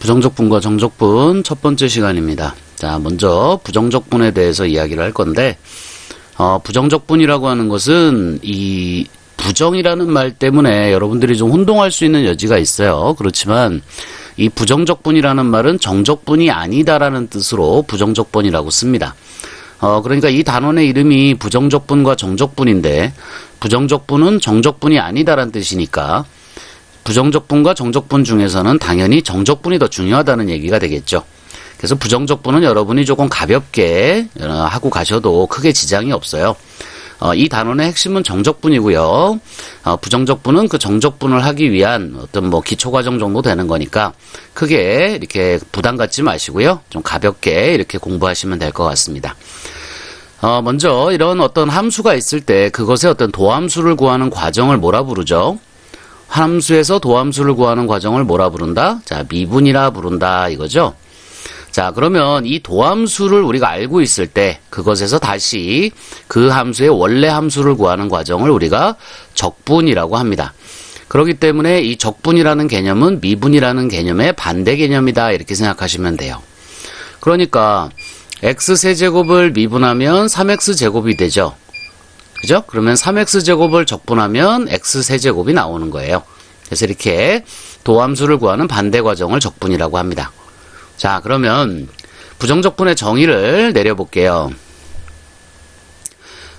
부정적분과 정적분 첫 번째 시간입니다. 자, 먼저 부정적분에 대해서 이야기를 할 건데, 어, 부정적분이라고 하는 것은 이 부정이라는 말 때문에 여러분들이 좀 혼동할 수 있는 여지가 있어요. 그렇지만 이 부정적분이라는 말은 정적분이 아니다라는 뜻으로 부정적분이라고 씁니다. 어, 그러니까 이 단원의 이름이 부정적분과 정적분인데, 부정적분은 정적분이 아니다라는 뜻이니까, 부정적분과 정적분 중에서는 당연히 정적분이 더 중요하다는 얘기가 되겠죠. 그래서 부정적분은 여러분이 조금 가볍게 어, 하고 가셔도 크게 지장이 없어요. 어, 이 단원의 핵심은 정적분이고요. 어, 부정적분은 그 정적분을 하기 위한 어떤 뭐 기초과정 정도 되는 거니까 크게 이렇게 부담 갖지 마시고요. 좀 가볍게 이렇게 공부하시면 될 것 같습니다. 어, 먼저 이런 어떤 함수가 있을 때 그것의 어떤 도함수를 구하는 과정을 뭐라 부르죠? 함수에서 도함수를 구하는 과정을 뭐라 부른다? 자, 미분이라 부른다 이거죠. 자, 그러면 이 도함수를 우리가 알고 있을 때 그것에서 다시 그 함수의 원래 함수를 구하는 과정을 우리가 적분이라고 합니다. 그렇기 때문에 이 적분이라는 개념은 미분이라는 개념의 반대 개념이다 이렇게 생각하시면 돼요. 그러니까 x 세제곱을 미분하면 3x 제곱이 되죠. 그죠? 그러면 3x 제곱을 적분하면 x 세제곱이 나오는 거예요. 그래서 이렇게 도함수를 구하는 반대 과정을 적분이라고 합니다. 자, 그러면 부정적분의 정의를 내려볼게요.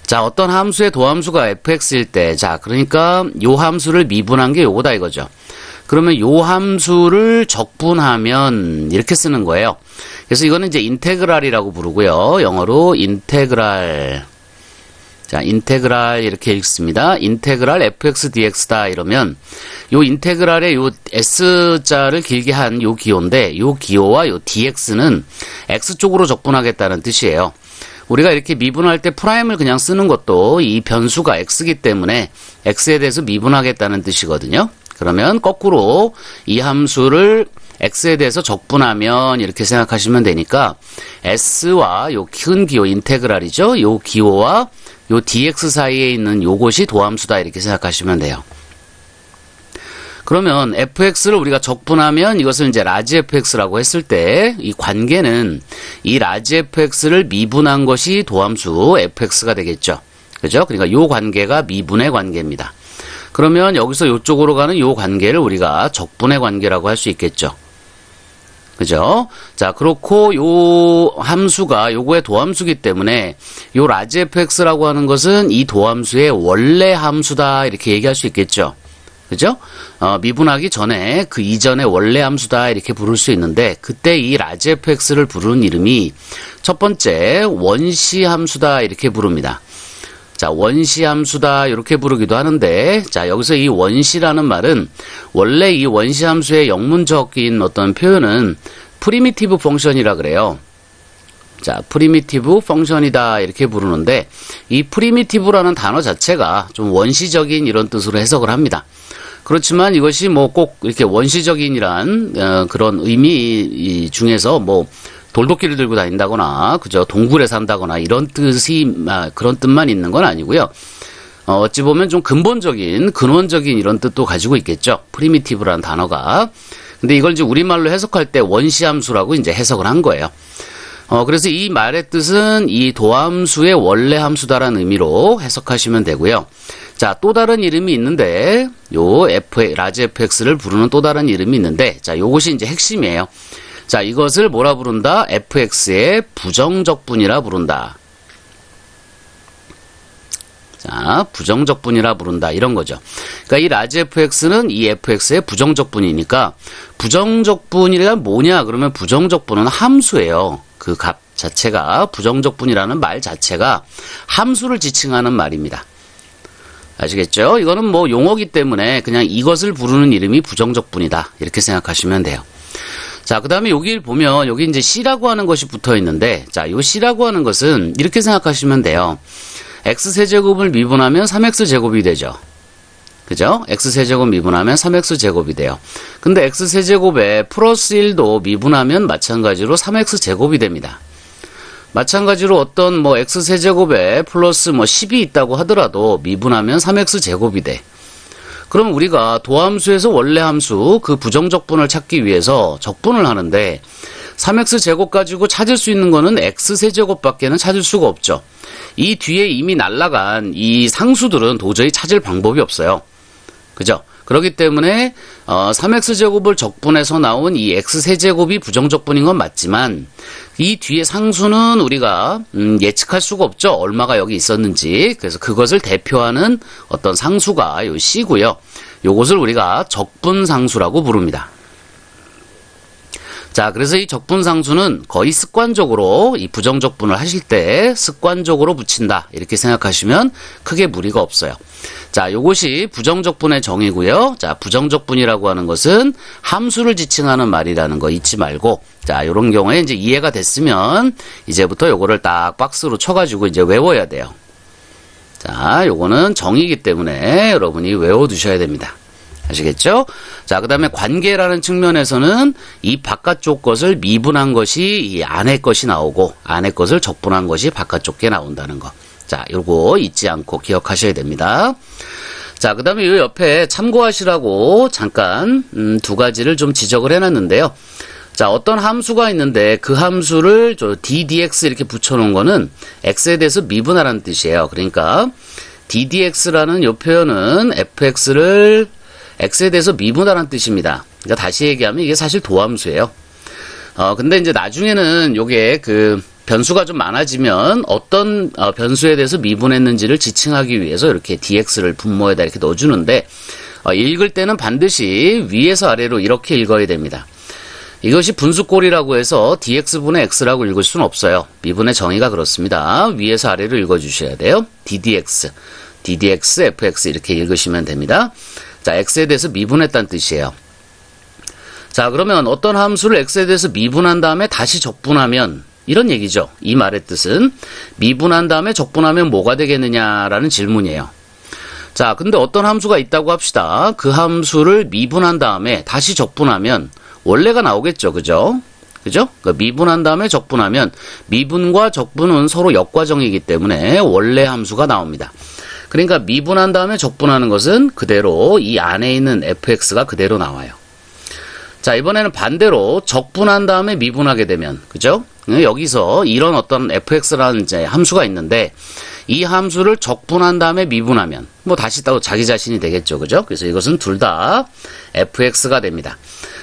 자, 어떤 함수의 도함수가 fx일 때, 자, 그러니까 요 함수를 미분한 게 요거다 이거죠. 그러면 요 함수를 적분하면 이렇게 쓰는 거예요. 그래서 이거는 이제 인테그랄이라고 부르고요. 영어로 인테그랄. 자, 인테그랄 이렇게 읽습니다. 인테그랄 fx dx다 이러면 요 인테그랄의 요 s자를 길게 한 요 기호인데 요 기호와 요 dx는 x 쪽으로 적분하겠다는 뜻이에요. 우리가 이렇게 미분할 때 프라임을 그냥 쓰는 것도 이 변수가 x기 때문에 x에 대해서 미분하겠다는 뜻이거든요. 그러면 거꾸로 이 함수를 x에 대해서 적분하면 이렇게 생각하시면 되니까 s와 요 큰 기호 인테그랄이죠. 요 기호와 요 dx 사이에 있는 요것이 도함수다 이렇게 생각하시면 돼요. 그러면 fx를 우리가 적분하면 이것을 이제 라지 fx라고 했을 때 이 관계는 이 라지 fx를 미분한 것이 도함수 fx가 되겠죠. 그죠? 그러니까 요 관계가 미분의 관계입니다. 그러면 여기서 요쪽으로 가는 요 관계를 우리가 적분의 관계라고 할 수 있겠죠. 그죠? 자, 그렇고 요 함수가 요거의 도함수기 때문에 요 라지 fx라고 하는 것은 이 도함수의 원래 함수다 이렇게 얘기할 수 있겠죠. 그죠? 어, 미분하기 전에 그 이전의 원래 함수다 이렇게 부를 수 있는데 그때 이 라지 fx를 부르는 이름이 첫 번째 원시 함수다 이렇게 부릅니다. 자, 원시 함수다 이렇게 부르기도 하는데 자, 여기서 이 원시라는 말은 원래 이 원시 함수의 영문적인 어떤 표현은 프리미티브 펑션이라 그래요. 자, 프리미티브 펑션이다 이렇게 부르는데 이 프리미티브라는 단어 자체가 좀 원시적인 이런 뜻으로 해석을 합니다. 그렇지만 이것이 뭐 꼭 이렇게 원시적인이란 어, 그런 의미 중에서 뭐 돌도끼를 들고 다닌다거나 그저 동굴에 산다거나 이런 뜻이 아, 그런 뜻만 있는 건 아니고요. 어, 어찌 보면 좀 근본적인 근원적인 이런 뜻도 가지고 있겠죠. 프리미티브라는 단어가. 근데 이걸 이제 우리말로 해석할 때 원시함수라고 이제 해석을 한 거예요. 어, 그래서 이 말의 뜻은 이 도함수의 원래 함수다라는 의미로 해석하시면 되고요. 자, 또 다른 이름이 있는데, 요 F, 라지 fx를 부르는 또 다른 이름이 있는데, 자, 요것이 이제 핵심이에요. 자, 이것을 뭐라 부른다? fx의 부정적분이라 부른다. 자, 부정적분이라 부른다. 이런 거죠. 그러니까 이 라지 fx는 이 fx의 부정적분이니까 부정적분이란 뭐냐? 그러면 부정적분은 함수예요. 그 값 자체가 부정적분이라는 말 자체가 함수를 지칭하는 말입니다. 아시겠죠? 이거는 뭐 용어기 때문에 그냥 이것을 부르는 이름이 부정적분이다. 이렇게 생각하시면 돼요. 자, 그 다음에 여기를 보면 여기 이제 C라고 하는 것이 붙어 있는데 자, 요 C라고 하는 것은 이렇게 생각하시면 돼요. X세제곱을 미분하면 3X제곱이 되죠. 그죠? X세제곱 미분하면 3X제곱이 돼요. 근데 X세제곱에 플러스 1도 미분하면 마찬가지로 3X제곱이 됩니다. 마찬가지로 어떤 뭐 X세제곱에 플러스 뭐 10이 있다고 하더라도 미분하면 3X제곱이 돼. 그럼 우리가 도함수에서 원래 함수 그 부정적분을 찾기 위해서 적분을 하는데 3x 제곱 가지고 찾을 수 있는 거는 x 세제곱밖에는 찾을 수가 없죠. 이 뒤에 이미 날라간 이 상수들은 도저히 찾을 방법이 없어요. 그죠? 그렇기 때문에 어, 3x 제곱을 적분해서 나온 이 x 세제곱이 부정적분인 건 맞지만 이 뒤에 상수는 우리가 음, 예측할 수가 없죠. 얼마가 여기 있었는지. 그래서 그것을 대표하는 어떤 상수가 요 c고요. 요것을 우리가 적분 상수라고 부릅니다. 자, 그래서 이 적분상수는 거의 습관적으로 이 부정적분을 하실 때 습관적으로 붙인다. 이렇게 생각하시면 크게 무리가 없어요. 자, 요것이 부정적분의 정의고요. 자, 부정적분이라고 하는 것은 함수를 지칭하는 말이라는 거 잊지 말고 자, 요런 경우에 이제 이해가 됐으면 이제부터 요거를 딱 박스로 쳐 가지고 이제 외워야 돼요. 자, 요거는 정의이기 때문에 여러분이 외워 두셔야 됩니다. 아시겠죠? 자, 그 다음에 관계라는 측면에서는 이 바깥쪽 것을 미분한 것이 이 안에 것이 나오고 안에 것을 적분한 것이 바깥쪽 게 나온다는 거. 자, 요거 잊지 않고 기억하셔야 됩니다. 자, 그 다음에 요 옆에 참고하시라고 잠깐 음, 두 가지를 좀 지적을 해놨는데요. 자, 어떤 함수가 있는데 그 함수를 저 ddx 이렇게 붙여놓은 거는 x에 대해서 미분하라는 뜻이에요. 그러니까 ddx라는 요 표현은 fx를 x에 대해서 미분하라는 뜻입니다. 그러니까 다시 얘기하면 이게 사실 도함수예요. 어, 근데 이제 나중에는 요게 그 변수가 좀 많아지면 어떤 어, 변수에 대해서 미분했는지를 지칭하기 위해서 이렇게 dx를 분모에다 이렇게 넣어주는데 어, 읽을 때는 반드시 위에서 아래로 이렇게 읽어야 됩니다. 이것이 분수꼴이라고 해서 dx분의 x라고 읽을 수는 없어요. 미분의 정의가 그렇습니다. 위에서 아래로 읽어주셔야 돼요. ddx, ddx, fx 이렇게 읽으시면 됩니다. 자, x에 대해서 미분했다는 뜻이에요. 자, 그러면 어떤 함수를 x에 대해서 미분한 다음에 다시 적분하면 이런 얘기죠. 이 말의 뜻은 미분한 다음에 적분하면 뭐가 되겠느냐라는 질문이에요. 자, 근데 어떤 함수가 있다고 합시다. 그 함수를 미분한 다음에 다시 적분하면 원래가 나오겠죠. 그죠? 그죠? 그러니까 미분한 다음에 적분하면 미분과 적분은 서로 역과정이기 때문에 원래 함수가 나옵니다. 그러니까 미분한 다음에 적분하는 것은 그대로 이 안에 있는 fx가 그대로 나와요. 자, 이번에는 반대로 적분한 다음에 미분하게 되면, 그죠? 여기서 이런 어떤 fx라는 이제 함수가 있는데, 이 함수를 적분한 다음에 미분하면, 뭐 다시 또 자기 자신이 되겠죠. 그죠? 그래서 이것은 둘 다 fx가 됩니다.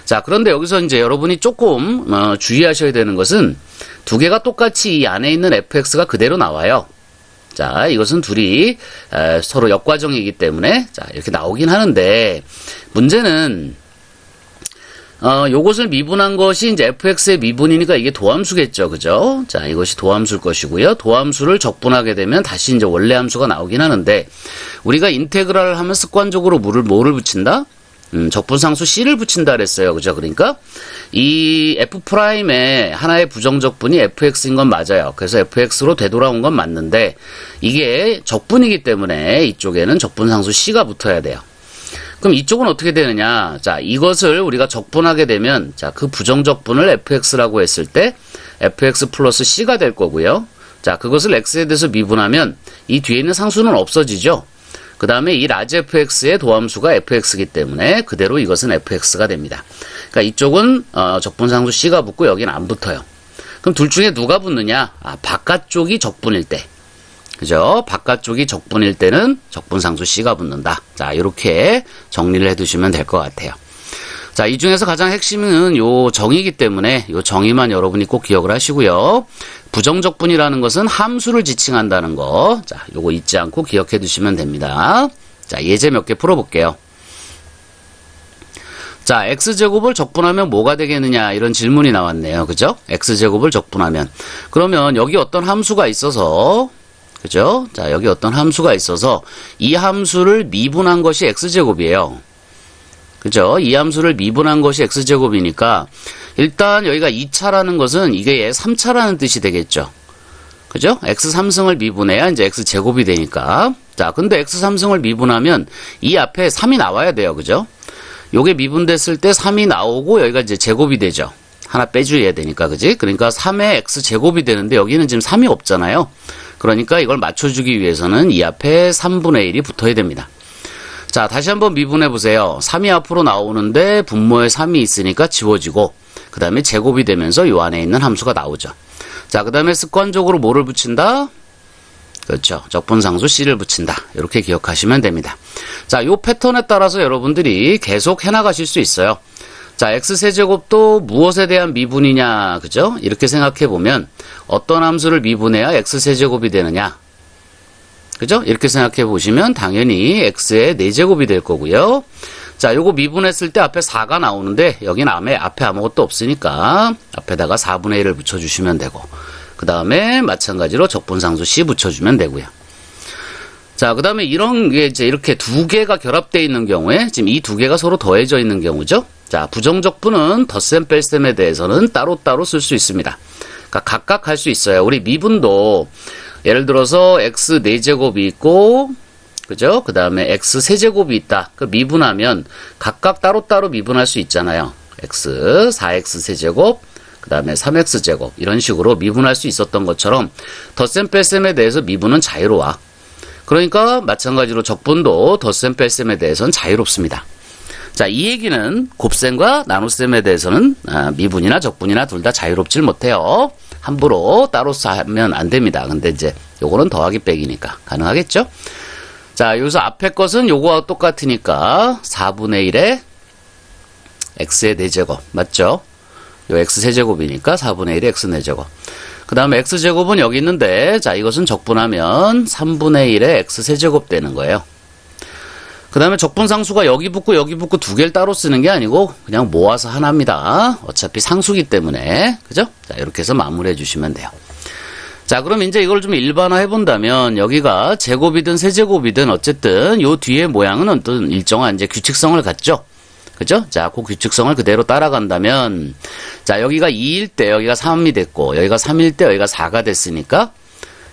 자, 그런데 여기서 이제 여러분이 조금, 어, 주의하셔야 되는 것은 두 개가 똑같이 이 안에 있는 fx가 그대로 나와요. 자, 이것은 둘이 에, 서로 역과정이기 때문에 자, 이렇게 나오긴 하는데 문제는 어, 요것을 미분한 것이 이제 fx의 미분이니까 이게 도함수겠죠. 그죠? 자, 이것이 도함수일 것이고요. 도함수를 적분하게 되면 다시 이제 원래 함수가 나오긴 하는데 우리가 인테그랄을 하면 습관적으로 뭐를 뭐를 붙인다? 음, 적분상수 C를 붙인다 그랬어요. 그죠? 그러니까 이 F'의 하나의 부정적분이 fx인 건 맞아요. 그래서 fx로 되돌아온 건 맞는데 이게 적분이기 때문에 이쪽에는 적분상수 C가 붙어야 돼요. 그럼 이쪽은 어떻게 되느냐? 자, 이것을 우리가 적분하게 되면 자, 그 부정적분을 fx라고 했을 때 fx 플러스 c가 될 거고요. 자, 그것을 x에 대해서 미분하면 이 뒤에 있는 상수는 없어지죠. 그 다음에 이 라지 fx의 도함수가 fx이기 때문에 그대로 이것은 fx가 됩니다. 그러니까 이쪽은 어, 적분상수 c가 붙고 여기는 안 붙어요. 그럼 둘 중에 누가 붙느냐? 아, 바깥쪽이 적분일 때. 그죠? 바깥쪽이 적분일 때는 적분상수 C가 붙는다. 자, 이렇게 정리를 해 두시면 될 것 같아요. 자, 이 중에서 가장 핵심은 요 정의이기 때문에 요 정의만 여러분이 꼭 기억을 하시고요. 부정적분이라는 것은 함수를 지칭한다는 거. 자, 요거 잊지 않고 기억해 두시면 됩니다. 자, 예제 몇 개 풀어볼게요. 자, x제곱을 적분하면 뭐가 되겠느냐 이런 질문이 나왔네요. 그죠? x제곱을 적분하면 그러면 여기 어떤 함수가 있어서 그죠? 자, 여기 어떤 함수가 있어서 이 함수를 미분한 것이 x제곱이에요. 그죠? 이 함수를 미분한 것이 x제곱이니까 일단 여기가 2차라는 것은 이게 3차라는 뜻이 되겠죠. 그죠? x3승을 미분해야 이제 x제곱이 되니까. 자, 근데 x3승을 미분하면 이 앞에 3이 나와야 돼요. 그죠? 요게 미분됐을 때 3이 나오고 여기가 이제 제곱이 되죠. 하나 빼줘야 되니까. 그지? 그러니까 3의 x제곱이 되는데 여기는 지금 3이 없잖아요. 그러니까 이걸 맞춰주기 위해서는 이 앞에 3분의 1이 붙어야 됩니다. 자, 다시 한번 미분해 보세요. 3이 앞으로 나오는데 분모에 3이 있으니까 지워지고 그 다음에 제곱이 되면서 요 안에 있는 함수가 나오죠. 자, 그 다음에 습관적으로 뭐를 붙인다? 그렇죠. 적분상수 C를 붙인다. 이렇게 기억하시면 됩니다. 자, 요 패턴에 따라서 여러분들이 계속 해나가실 수 있어요. 자, x세제곱도 무엇에 대한 미분이냐, 그죠? 이렇게 생각해 보면 어떤 함수를 미분해야 x세제곱이 되느냐. 그죠? 이렇게 생각해 보시면 당연히 x의 4제곱이 될 거고요. 자, 요거 미분했을 때 앞에 4가 나오는데 여기는 앞에, 앞에 아무것도 없으니까 앞에다가 4분의 1을 붙여주시면 되고 그 다음에 마찬가지로 적분상수 C 붙여주면 되고요. 자, 그 다음에 이런 게 이제 이렇게 두 개가 결합되어 있는 경우에 지금 이 두 개가 서로 더해져 있는 경우죠. 자, 부정적분은 덧셈 뺄셈에 대해서는 따로따로 쓸 수 있습니다. 그러니까 각각 할 수 있어요. 우리 미분도 예를 들어서 x 4제곱이 있고 그죠? 그 다음에 x 세제곱이 있다. 그 미분하면 각각 따로따로 미분할 수 있잖아요. x 4x 세제곱 그 다음에 3x 제곱 이런 식으로 미분할 수 있었던 것처럼 덧셈 뺄셈에 대해서 미분은 자유로워. 그러니까 마찬가지로 적분도 덧셈 뺄셈에 대해서는 자유롭습니다. 자, 이 얘기는 곱셈과 나눗셈에 대해서는 아, 미분이나 적분이나 둘 다 자유롭질 못해요. 함부로 따로 하면 안 됩니다. 근데 이제 요거는 더하기 빼기니까 가능하겠죠? 자, 여기서 앞에 것은 요거와 똑같으니까 4분의 1에 x의 4제곱 맞죠? 요 x 세제곱이니까 4분의 1에 x 4제곱 그 다음에 x제곱은 여기 있는데 자 이것은 적분하면 3분의 1에 x 세제곱 되는 거예요. 그 다음에 적분상수가 여기 붙고 여기 붙고 두 개를 따로 쓰는 게 아니고 그냥 모아서 하나입니다. 어차피 상수기 때문에 그죠? 자 이렇게 해서 마무리해 주시면 돼요. 자 그럼 이제 이걸 좀 일반화 해 본다면 여기가 제곱이든 세제곱이든 어쨌든 요 뒤에 모양은 어떤 일정한 이제 규칙성을 갖죠. 그죠? 자, 그 규칙성을 그대로 따라간다면, 자, 여기가 2일 때 여기가 3이 됐고, 여기가 3일 때 여기가 4가 됐으니까,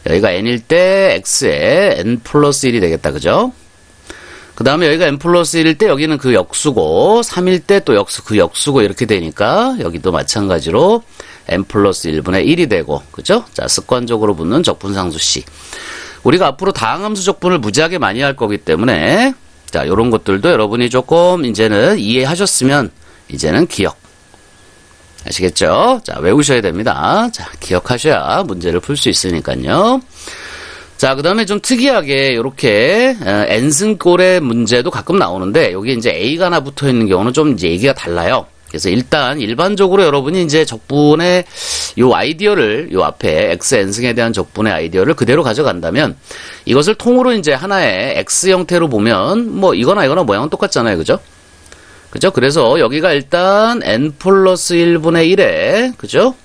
여기가 n일 때 x에 n 플러스 1이 되겠다. 그죠? 그 다음에 여기가 n 플러스 1일 때 여기는 그 역수고, 3일 때 또 역수, 그 역수고 이렇게 되니까, 여기도 마찬가지로 n 플러스 1분의 1이 되고, 그죠? 자, 습관적으로 붙는 적분상수 C. 우리가 앞으로 다항함수 적분을 무지하게 많이 할 거기 때문에, 자, 요런 것들도 여러분이 조금 이제는 이해하셨으면 이제는 기억. 아시겠죠? 자, 외우셔야 됩니다. 자, 기억하셔야 문제를 풀 수 있으니까요. 자, 그 다음에 좀 특이하게 이렇게 n승꼴의 문제도 가끔 나오는데 여기 이제 a가 하나 붙어 있는 경우는 좀 이제 얘기가 달라요. 그래서 일단 일반적으로 여러분이 이제 적분의 요 아이디어를 요 앞에 x n승에 대한 적분의 아이디어를 그대로 가져간다면 이것을 통으로 이제 하나의 x 형태로 보면 뭐 이거나 이거나 모양은 똑같잖아요. 그죠? 그죠? 그래서 여기가 일단 n 플러스 1분의 1에 그죠?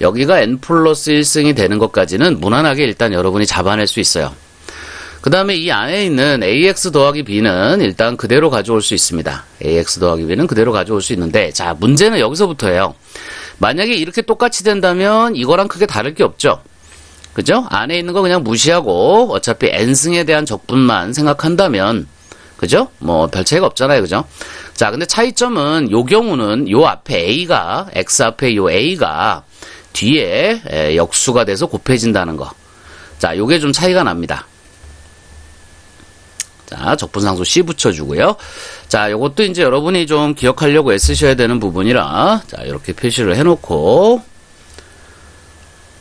여기가 n 플러스 1승이 되는 것까지는 무난하게 일단 여러분이 잡아낼 수 있어요. 그 다음에 이 안에 있는 ax 더하기 b는 일단 그대로 가져올 수 있습니다. ax 더하기 b는 그대로 가져올 수 있는데 자 문제는 여기서부터예요. 만약에 이렇게 똑같이 된다면 이거랑 크게 다를 게 없죠. 그죠? 안에 있는 거 그냥 무시하고 어차피 n승에 대한 적분만 생각한다면 그죠? 뭐 별 차이가 없잖아요. 그죠? 자, 근데 차이점은 요 경우는 요 앞에 a가 x 앞에 요 a가 뒤에 역수가 돼서 곱해진다는 거. 자, 요게 좀 차이가 납니다. 자, 적분상수 C 붙여주고요. 자, 요것도 이제 여러분이 좀 기억하려고 애쓰셔야 되는 부분이라, 자, 이렇게 표시를 해놓고,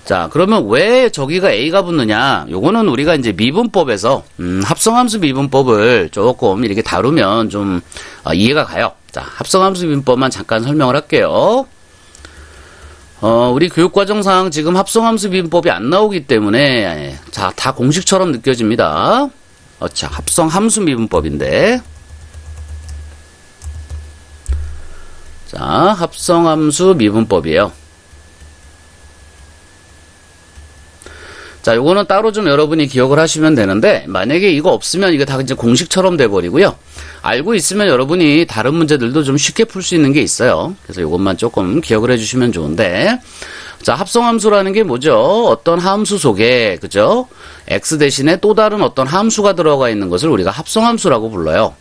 자, 그러면 왜 저기가 A가 붙느냐? 요거는 우리가 이제 미분법에서, 음, 합성함수 미분법을 조금 이렇게 다루면 좀, 어, 이해가 가요. 자, 합성함수 미분법만 잠깐 설명을 할게요. 어, 우리 교육과정상 지금 합성함수 미분법이 안 나오기 때문에, 자, 다 공식처럼 느껴집니다. 어, 자, 합성 함수 미분법인데. 자, 합성 함수 미분법이에요. 자, 요거는 따로 좀 여러분이 기억을 하시면 되는데, 만약에 이거 없으면 이게 다 이제 공식처럼 돼 버리고요. 알고 있으면 여러분이 다른 문제들도 좀 쉽게 풀 수 있는 게 있어요. 그래서 이것만 조금 기억을 해 주시면 좋은데, 자, 합성함수라는 게 뭐죠? 어떤 함수 속에, 그죠? x 대신에 또 다른 어떤 함수가 들어가 있는 것을 우리가 합성함수라고 불러요.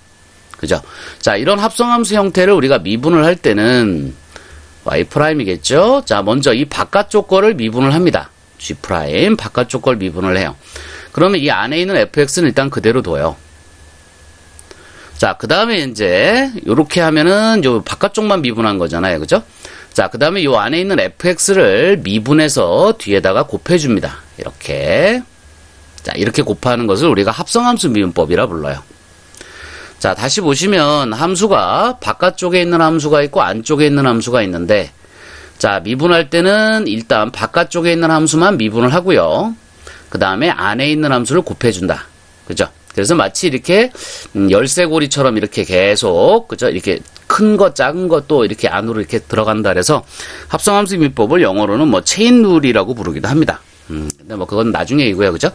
그죠? 자, 이런 합성함수 형태를 우리가 미분을 할 때는 y'이겠죠? 자, 먼저 이 바깥쪽 거를 미분을 합니다. G' 바깥쪽 걸 미분을 해요. 그러면 이 안에 있는 fx는 일단 그대로 둬요. 자, 그 다음에 이제, 요렇게 하면은 요 바깥쪽만 미분한 거잖아요. 그죠? 자, 그 다음에 요 안에 있는 fx를 미분해서 뒤에다가 곱해줍니다. 이렇게. 자, 이렇게 곱하는 것을 우리가 합성함수 미분법이라 불러요. 자, 다시 보시면 함수가 바깥쪽에 있는 함수가 있고 안쪽에 있는 함수가 있는데, 자, 미분할 때는 일단 바깥쪽에 있는 함수만 미분을 하고요. 그 다음에 안에 있는 함수를 곱해준다. 그죠? 그래서 마치 이렇게 음, 열쇠고리처럼 이렇게 계속 그죠? 이렇게 큰 거, 작은 것도 이렇게 안으로 이렇게 들어간다 그래서 합성함수 미법을 영어로는 뭐 체인 룰이라고 부르기도 합니다. 음, 근데 뭐 그건 나중에 이고요. 그죠?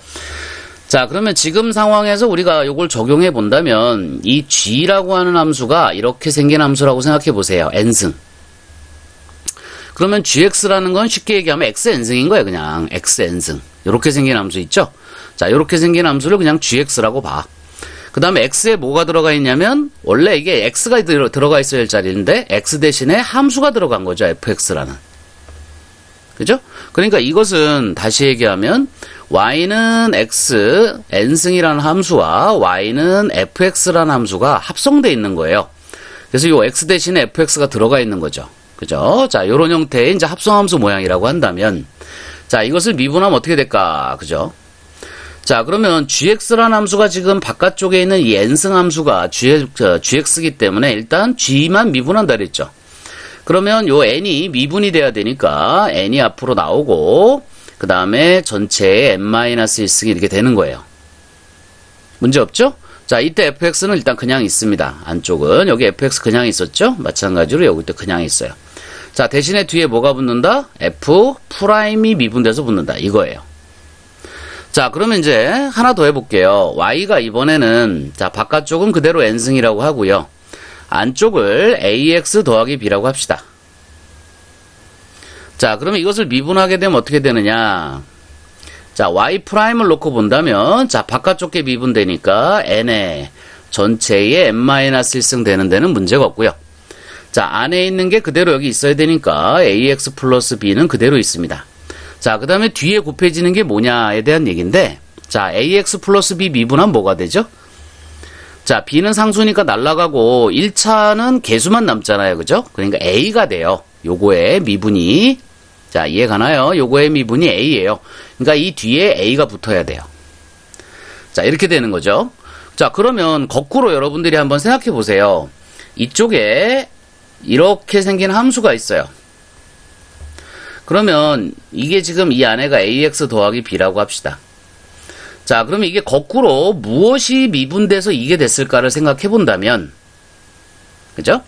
자, 그러면 지금 상황에서 우리가 이걸 적용해 본다면 이 g라고 하는 함수가 이렇게 생긴 함수라고 생각해 보세요. n승. 그러면 gx라는 건 쉽게 얘기하면 xn승인 거예요. 그냥 xn승. 이렇게 생긴 함수 있죠? 자, 이렇게 생긴 함수를 그냥 gx라고 봐. 그 다음에 x에 뭐가 들어가 있냐면 원래 이게 x가 들어, 들어 가 있어야 할 자리인데 x 대신에 함수가 들어간 거죠. fx라는. 그죠? 그러니까 이것은 다시 얘기하면 y는 x n승이라는 함수와 y는 fx라는 함수가 합성되어 있는 거예요. 그래서 이 x 대신에 fx가 들어가 있는 거죠. 그죠? 자, 요런 형태의 이제 합성함수 모양이라고 한다면 자, 이것을 미분하면 어떻게 될까? 그죠? 자, 그러면 gx라는 함수가 지금 바깥쪽에 있는 이 n승 함수가 g, gx이기 때문에 일단 g만 미분한다 그랬죠. 그러면 요 n이 미분이 돼야 되니까 n이 앞으로 나오고 그 다음에 전체에 n-1승이 이렇게 되는 거예요. 문제 없죠? 자, 이때 fx는 일단 그냥 있습니다. 안쪽은 여기 fx 그냥 있었죠? 마찬가지로 여기도 그냥 있어요. 자, 대신에 뒤에 뭐가 붙는다? f 프라임이 미분돼서 붙는다. 이거예요. 자, 그러면 이제 하나 더 해볼게요. y가 이번에는 자 바깥쪽은 그대로 n승이라고 하고요. 안쪽을 ax 더하기 b라고 합시다. 자, 그러면 이것을 미분하게 되면 어떻게 되느냐? 자, y 프라임을 놓고 본다면 자, 바깥쪽 게 미분되니까 n에 전체에 n-1승 되는 데는 문제가 없고요. 자, 안에 있는 게 그대로 여기 있어야 되니까 ax 플러스 b는 그대로 있습니다. 자, 그 다음에 뒤에 곱해지는 게 뭐냐에 대한 얘기인데, 자, ax 플러스 b 미분하면 뭐가 되죠? 자, b는 상수니까 날라가고 1차는 개수만 남잖아요. 그죠? 그러니까 a가 돼요. 요거의 미분이. 자, 이해가나요? 요거의 미분이 a예요. 그러니까 이 뒤에 a가 붙어야 돼요. 자, 이렇게 되는 거죠. 자, 그러면 거꾸로 여러분들이 한번 생각해 보세요. 이쪽에 이렇게 생긴 함수가 있어요. 그러면 이게 지금 이 안에가 ax 더하기 b라고 합시다. 자, 그러면 이게 거꾸로 무엇이 미분돼서 이게 됐을까를 생각해 본다면, 그죠?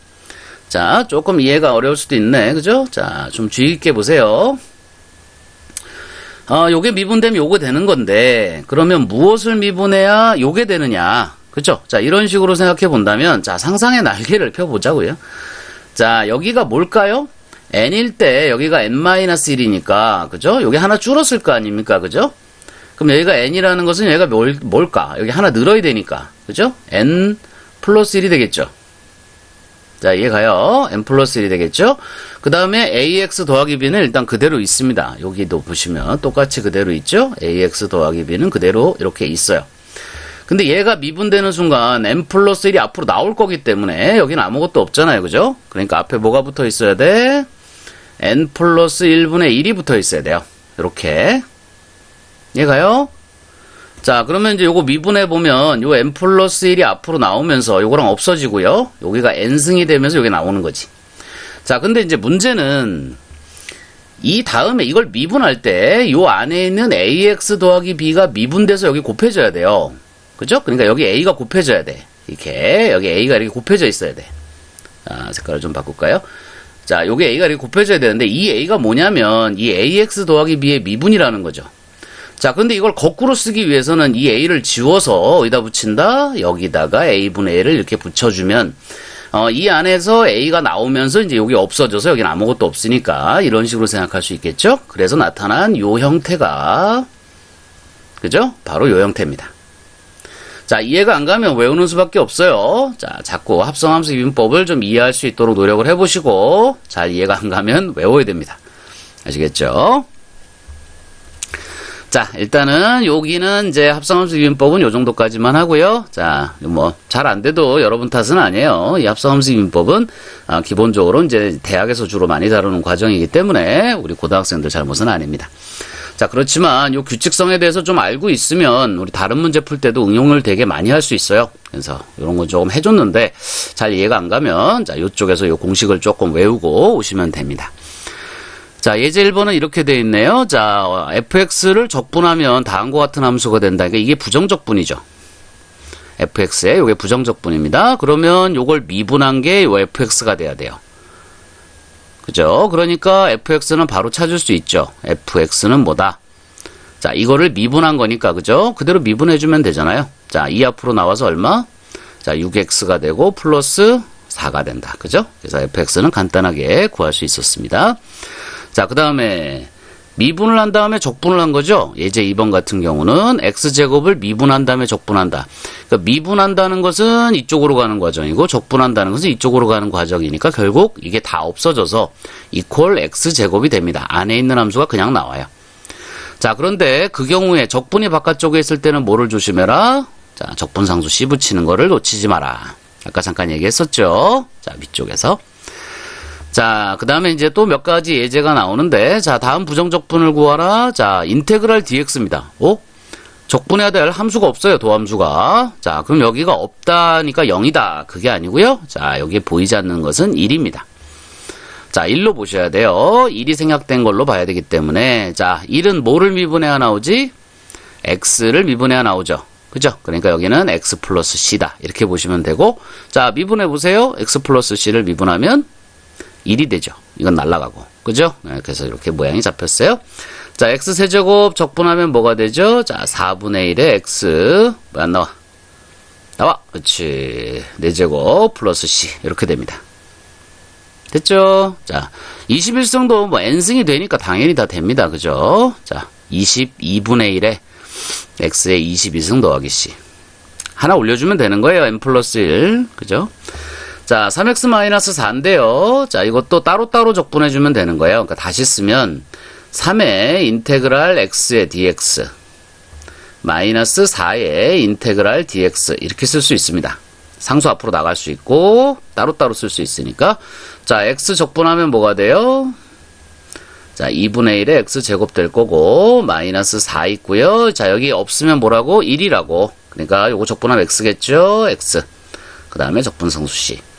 자, 조금 이해가 어려울 수도 있네. 그죠? 자, 좀 주의 깊게 보세요. 아, 요게 미분되면 요게 되는 건데, 그러면 무엇을 미분해야 요게 되느냐? 그죠? 자, 이런 식으로 생각해 본다면, 자, 상상의 날개를 펴보자고요. 자, 여기가 뭘까요? n일 때 여기가 n-1이니까, 그죠? 여기 하나 줄었을 거 아닙니까? 그죠? 그럼 여기가 n이라는 것은 여기가 뭘, 뭘까? 여기 하나 늘어야 되니까. 그죠? n 플러스 1이 되겠죠? 자, 이해 가요? n 플러스 1이 되겠죠? 그 다음에 ax 더하기 b는 일단 그대로 있습니다. 여기도 보시면 똑같이 그대로 있죠? ax 더하기 b는 그대로 이렇게 있어요. 근데 얘가 미분되는 순간 n 플러스 1이 앞으로 나올 거기 때문에 여기는 아무것도 없잖아요. 그죠? 그러니까 앞에 뭐가 붙어 있어야 돼? n 플러스 1분의 1이 붙어 있어야 돼요. 이렇게. 얘가요? 자, 그러면 이제 요거 미분해 보면 요 n 플러스 1이 앞으로 나오면서 요거랑 없어지고요. 여기가 n승이 되면서 여기 나오는 거지. 자, 근데 이제 문제는 이 다음에 이걸 미분할 때 요 안에 있는 ax 더하기 b가 미분돼서 여기 곱해져야 돼요. 그죠? 그러니까 여기 a가 곱해져야 돼. 이렇게 여기 a가 이렇게 곱해져 있어야 돼. 자, 색깔을 좀 바꿀까요? 자, 요게 a가 이렇게 곱해져야 되는데 이 a가 뭐냐면 이 ax 더하기 b의 미분이라는 거죠. 자, 근데 이걸 거꾸로 쓰기 위해서는 이 a를 지워서 어디다 붙인다? 여기다가 a분의 1을 이렇게 붙여주면 어, 이 안에서 a가 나오면서 이제 여기 없어져서 여기는 아무것도 없으니까 이런 식으로 생각할 수 있겠죠? 그래서 나타난 요 형태가 그죠? 바로 요 형태입니다. 자, 이해가 안 가면 외우는 수밖에 없어요. 자, 자꾸 합성함수 이분법을 좀 이해할 수 있도록 노력을 해보시고, 잘 이해가 안 가면 외워야 됩니다. 아시겠죠? 자, 일단은 여기는 이제 합성함수 기준법은 요 정도까지만 하고요. 자, 뭐 잘 안 돼도 여러분 탓은 아니에요. 이 합성함수 기준법은 아, 기본적으로 이제 대학에서 주로 많이 다루는 과정이기 때문에 우리 고등학생들 잘못은 아닙니다. 자, 그렇지만 요 규칙성에 대해서 좀 알고 있으면 우리 다른 문제 풀 때도 응용을 되게 많이 할 수 있어요. 그래서 이런 거 조금 해줬는데 잘 이해가 안 가면 자, 요쪽에서 요 공식을 조금 외우고 오시면 됩니다. 자, 예제 1번은 이렇게 돼 있네요. 자, 어, fx를 적분하면 다음과 같은 함수가 된다. 그러니까 이게 부정적분이죠. fx에 이게 부정적분입니다. 그러면 요걸 미분한 게 요 fx가 돼야 돼요. 그죠? 그러니까 fx는 바로 찾을 수 있죠. fx는 뭐다? 자, 이거를 미분한 거니까, 그죠? 그대로 미분해주면 되잖아요. 자, 2 앞으로 나와서 얼마? 자, 6x가 되고, 플러스 4가 된다. 그죠? 그래서 fx는 간단하게 구할 수 있었습니다. 자, 그 다음에, 미분을 한 다음에 적분을 한 거죠? 예제 2번 같은 경우는 x제곱을 미분한 다음에 적분한다. 그러니까 미분한다는 것은 이쪽으로 가는 과정이고 적분한다는 것은 이쪽으로 가는 과정이니까 결국 이게 다 없어져서 이퀄 x제곱이 됩니다. 안에 있는 함수가 그냥 나와요. 자, 그런데 그 경우에 적분이 바깥쪽에 있을 때는 뭐를 조심해라? 자, 적분상수 C 붙이는 거를 놓치지 마라. 아까 잠깐 얘기했었죠? 자, 위쪽에서. 자, 그 다음에 이제 또 몇 가지 예제가 나오는데, 자, 다음 부정적분을 구하라. 자, 인테그랄 dx입니다. 오? 적분해야 될 함수가 없어요, 도함수가. 자, 그럼 여기가 없다니까 0이다. 그게 아니고요. 자, 여기에 보이지 않는 것은 1입니다. 자, 1로 보셔야 돼요. 1이 생략된 걸로 봐야 되기 때문에, 자, 1은 뭐를 미분해야 나오지? x를 미분해야 나오죠. 그죠? 그러니까 여기는 x 플러스 c다. 이렇게 보시면 되고, 자, 미분해 보세요. x 플러스 c를 미분하면 1이 되죠. 이건 날라가고. 그죠? 네, 그래서 이렇게 모양이 잡혔어요. 자, x 세제곱 적분하면 뭐가 되죠? 자, 4분의 1에 x. 왜 안 나와? 나와! 그렇지. 4제곱 플러스 c. 이렇게 됩니다. 됐죠? 자, 21승도 뭐 n승이 되니까 당연히 다 됩니다. 그죠? 자, 22분의 1에 x에 22승 더하기 c. 하나 올려주면 되는 거예요. n 플러스 1. 그죠? 자, 3x-4인데요. 자, 이것도 따로따로 적분해주면 되는 거예요. 그러니까 다시 쓰면 3의 인테그랄 x의 dx 마이너스 4의 인테그랄 dx 이렇게 쓸 수 있습니다. 상수 앞으로 나갈 수 있고 따로따로 쓸 수 있으니까 자, x 적분하면 뭐가 돼요? 자, 2분의 1에 x 제곱 될 거고 마이너스 4 있고요. 자, 여기 없으면 뭐라고? 1이라고. 그러니까 요거 적분하면 x겠죠? x. 그 다음에 적분성수 c.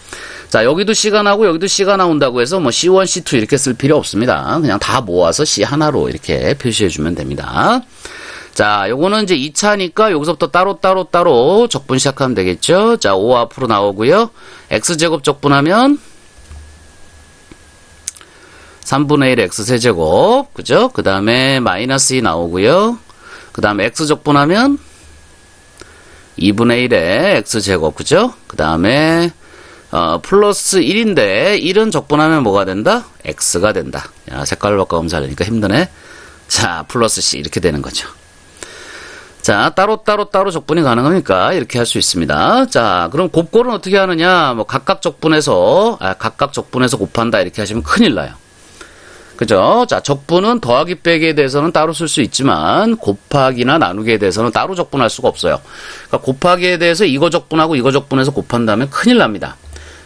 자, 여기도 C가 나고 여기도 C가 나온다고 해서 뭐 C1, C2 이렇게 쓸 필요 없습니다. 그냥 다 모아서 C 하나로 이렇게 표시해 주면 됩니다. 자, 요거는 이제 2차니까 여기서부터 따로 따로 따로 적분 시작하면 되겠죠? 자, 5 앞으로 나오고요. X제곱 적분하면 3분의 1 X 세제곱. 그죠? 그 다음에 마이너스 2 나오고요. 그 다음에 X 적분하면 2분의 1에 X제곱. 그죠? 그 다음에 어, 플러스 1인데 1은 적분하면 뭐가 된다? x가 된다. 야, 색깔을 바꿔보면 잘되니까 힘드네. 자, 플러스 c 이렇게 되는 거죠. 자, 따로 따로 따로 적분이 가능하니까 이렇게 할 수 있습니다. 자, 그럼 곱골은 어떻게 하느냐? 뭐 각각 적분해서 아, 각각 적분해서 곱한다 이렇게 하시면 큰일 나요. 그죠? 자, 적분은 더하기 빼기에 대해서는 따로 쓸 수 있지만 곱하기나 나누기에 대해서는 따로 적분할 수가 없어요. 그러니까 곱하기에 대해서 이거 적분하고 이거 적분해서 곱한다면 큰일 납니다.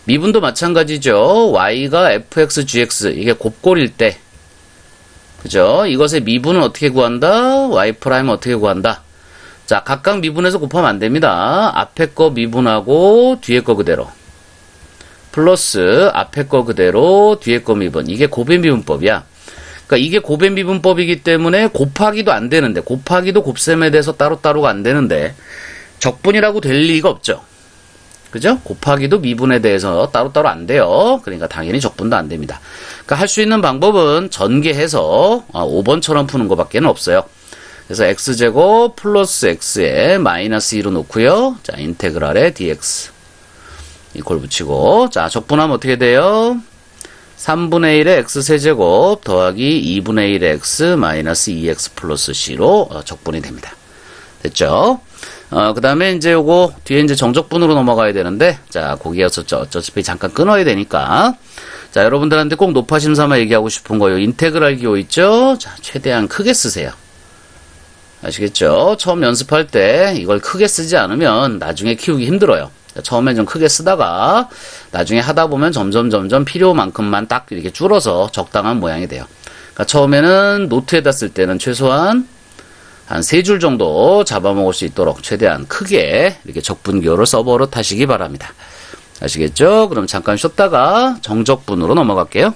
미분도 마찬가지죠. y가 fx, gx 이게 곱골일 때 그죠? 이것의 미분은 어떻게 구한다? y 프라임 어떻게 구한다? 자, 각각 미분해서 곱하면 안 됩니다. 앞에 거 미분하고 뒤에 거 그대로. 플러스 앞에 거 그대로 뒤에 거 미분. 이게 고배 미분법이야. 그러니까 이게 고배 미분법이기 때문에 곱하기도 안 되는데 곱하기도 곱셈에 대해서 따로따로가 안 되는데 적분이라고 될 리가 없죠. 그죠? 곱하기도 미분에 대해서 따로따로 안 돼요. 그러니까 당연히 적분도 안 됩니다. 그러니까 할 수 있는 방법은 전개해서 5번처럼 아, 푸는 것밖에 없어요. 그래서 x제곱 플러스 x에 마이너스 2로 놓고요. 자, 인테그랄에 dx 이걸 붙이고 자, 적분하면 어떻게 돼요? 3분의 1의 x세제곱 더하기 2분의 1의 x 마이너스 2x 플러스 c로 어, 적분이 됩니다. 됐죠? 어, 그 다음에 이제 요거 뒤에 이제 정적분으로 넘어가야 되는데, 자, 거기에서 저, 어차피 잠깐 끊어야 되니까. 자, 여러분들한테 꼭 높아심 삼아 얘기하고 싶은 거요. 인테그랄 기호 있죠? 자, 최대한 크게 쓰세요. 아시겠죠? 처음 연습할 때 이걸 크게 쓰지 않으면 나중에 키우기 힘들어요. 처음엔 좀 크게 쓰다가 나중에 하다 보면 점점 점점 필요만큼만 딱 이렇게 줄어서 적당한 모양이 돼요. 그러니까 처음에는 노트에다 쓸 때는 최소한 한 세 줄 정도 잡아먹을 수 있도록 최대한 크게 이렇게 적분기호를 써버릇 하시기 바랍니다. 아시겠죠? 그럼 잠깐 쉬었다가 정적분으로 넘어갈게요.